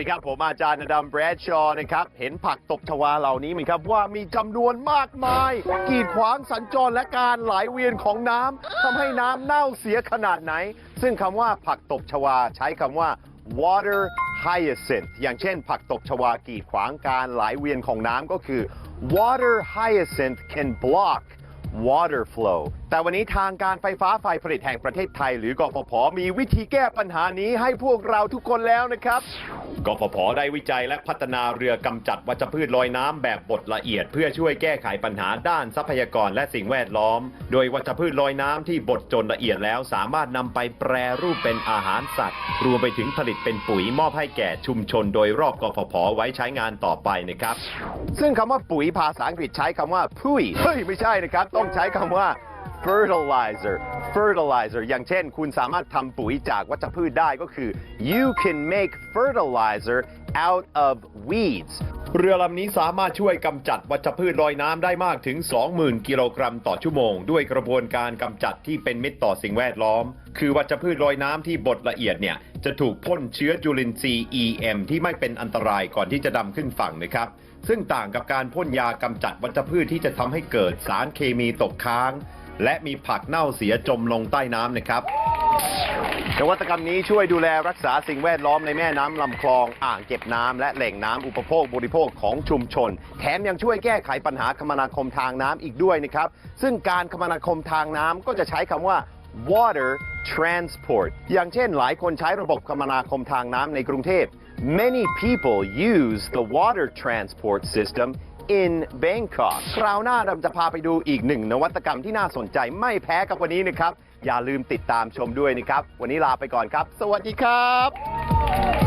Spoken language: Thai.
ดีครับ ผมอาจารย์ดัมแบรดชอว์นะครับ เห็นผักตบชวาเหล่านี้ไหมครับว่ามีจำนวนมากมาย กีดขวางสัญจรและการไหลเวียนของน้ำทำให้น้ำเน่าเสียขนาดไหน ซึ่งคำว่าผักตบชวาใช้คำว่า water hyacinth อย่างเช่น ผักตบชวากีดขวางการไหลเวียนของน้ำก็คือ water hyacinth can block water flow แต่วันนี้ทางการไฟฟ้าฝ่ายผลิตแห่งประเทศไทย หรือกฟผ มีวิธีแก้ปัญหานี้ให้พวกเราทุกคนแล้วนะครับ กฟผ ได้วิจัยและพัฒนาเรือกำจัดวัชพืชลอยน้ำแบบบดละเอียด เพื่อช่วยแก้ไขปัญหาด้านทรัพยากรและสิ่งแวดล้อม โดยวัชพืชลอยน้ำที่บดจนละเอียดแล้วสามารถนำไปแปรรูปเป็นอาหารสัตว์ รวมไปถึงผลิตเป็นปุ๋ยมอบให้แก่ชุมชน โดยรอบกฟผ ไว้ใช้งานต่อไปนะครับ ซึ่งคำว่าปุ๋ยภาษาอังกฤษใช้คำว่าพุยเฮ้ยไม่ใช่นะครับต้องใช้คำว่า fertilizer fertilizer อย่างเช่น คุณสามารถทำปุ๋ยจากวัชพืชได้ก็คือ you can make fertilizer out of weeds เรือลำนี้สามารถช่วยกำจัดวัชพืชลอยน้ำได้มากถึง 20,000 กิโลกรัมต่อชั่วโมง ด้วยกระบวนการกำจัดที่เป็นมิตรต่อสิ่งแวดล้อม คือวัชพืชลอยน้ำที่บดละเอียดเนี่ย จะถูกพ่นเชื้อจุลินทรีย์ EM ที่ไม่เป็นอันตรายก่อนที่จะดำขึ้นฝั่งนะครับ ซึ่งต่างกับการพ่นยากำจัดวัชพืชที่จะทำให้เกิดสารเคมีตกค้าง และมีผักเน่าเสียจมลงใต้น้ำนะครับนวัตกรรมนี้ช่วยดูแลรักษาสิ่งแวดล้อมในแม่น้ำลำคลอง อ่างเก็บน้ำและแหล่งน้ำอุปโภคบริโภคของชุมชน แถมยังช่วยแก้ไขปัญหาคมนาคมทางน้ำอีกด้วยนะครับ ซึ่งการคมนาคมทางน้ำก็จะใช้คำว่า water transport อย่างเช่นหลายคนใช้ระบบคมนาคมทางน้ำในกรุงเทพ many people use the water transport system in Bangkok คราวหน้าเราจะพาไปดูอีกหนึ่งนวัตกรรมที่น่าสนใจไม่แพ้กับวันนี้นะครับ อย่าลืมติดตามชมด้วยนะครับ วันนี้ลาไปก่อนครับ สวัสดีครับ